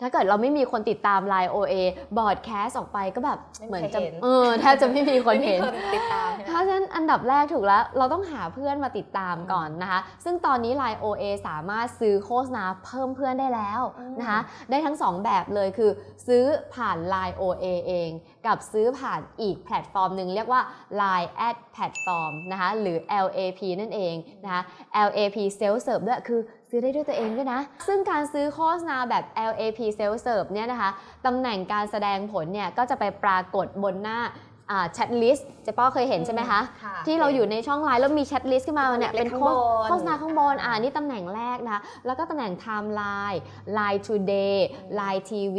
ถ้าเกิดเราไม่มีคนติดตาม Line OA บอร์ดแคสออกไปก็แบบไม่มีเหมือนใครจะเห็นเออแทบจะไม่มีคนเห็นไม่มีติดตามใช่ไหมเพราะฉะนั้นอันดับแรกถูกแล้ว เราต้องหาเพื่อนมาติดตามก่อนนะคะ ซึ่งตอนนี้ Line OA สามารถซื้อโฆษณาเพิ่มเพื่อนได้แล้วนะคะได้ทั้ง 2 แบบเลยคือ ซื้อผ่าน Line OA เอง กับซื้อผ่านอีกแพลตฟอร์มหนึ่งเรียกว่า Line Ad Platform นะคะหรือ LAP นั่นเองนะคะ LAP Self Serve ด้วยคือ ซื้อได้ด้วยตัวเองด้วยนะ ซึ่งการซื้อโฆษณาแบบ LAP Self Serve เนี่ยนะคะตำแหน่งการแสดงผลเนี่ยก็จะไปปรากฏบนหน้าแชทลิสต์เจ๊ป้อเคยเห็นใช่ไหมคะค่ะที่เราอยู่ในช่องไลน์แล้วมีแชทลิสต์ขึ้นมาเนี่ยเล็กๆเป็นข้างโฆบนโฆษณาข้างบนอ่านี่ตำแหน่งแรกนะคะแล้วก็ตำแหน่ง Timeline Line Today Line TV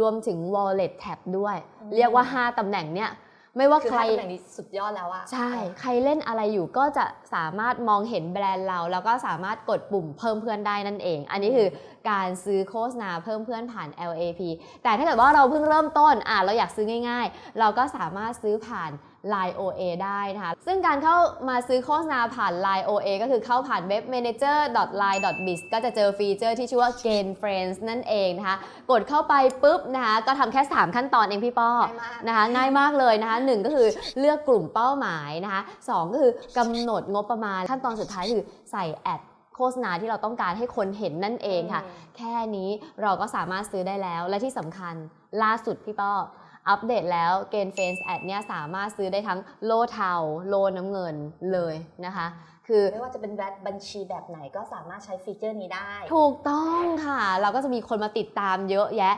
รวมถึง Wallet Tab ด้วยอืมเรียกว่า 5ตำแหน่งเนี่ย ไม่ว่าคือใครถ้าตำแหน่งนี้สุดยอดแล้วอะใช่ ใครเล่นอะไรอยู่ก็จะสามารถมองเห็นแบรนด์เรา แล้วก็สามารถกดปุ่มเพิ่มเพื่อนได้นั่นเอง อันนี้คือ การซื้อโฆษณาเพิ่มเพื่อนผ่าน LAP แต่ถ้าเกิดว่าเราเพิ่งเริ่มต้นอะเราอยากซื้อง่าย ๆ เราก็สามารถซื้อผ่าน Line OA ได้นะคะ ซึ่งการเข้ามาซื้อโฆษณาผ่าน Line OA ก็คือเข้าผ่าน web manager line biz ก็จะเจอฟีเจอร์ที่ชื่อว่า gain friends นั่นเองนะคะ กดเข้าไปปุ๊บนะคะ ก็ทำแค่ 3 ขั้นตอนเองพี่ป้อง่ายมากนะคะ ง่ายมากเลยนะคะหนึ่งก็คือเลือกกลุ่มเป้าหมายนะคะสองก็คือกำหนดงบประมาณขั้นตอนสุดท้ายคือใส่แอด โฆษณาที่เราต้องการให้คนเห็นนั่นเองค่ะ แค่นี้เราก็สามารถซื้อได้แล้ว และที่สำคัญล่าสุดพี่ป้ออัปเดตแล้วเกณฑ์เฟนส์แอดเนี่ยสามารถซื้อได้ทั้งโลเทาโลน้ำเงินเลยนะคะ คือไม่ว่าจะเป็นแบบบัญชีแบบไหนก็สามารถใช้ฟีเจอร์นี้ได้ ถูกต้องค่ะ เราก็จะมีคนมาติดตามเยอะแยะ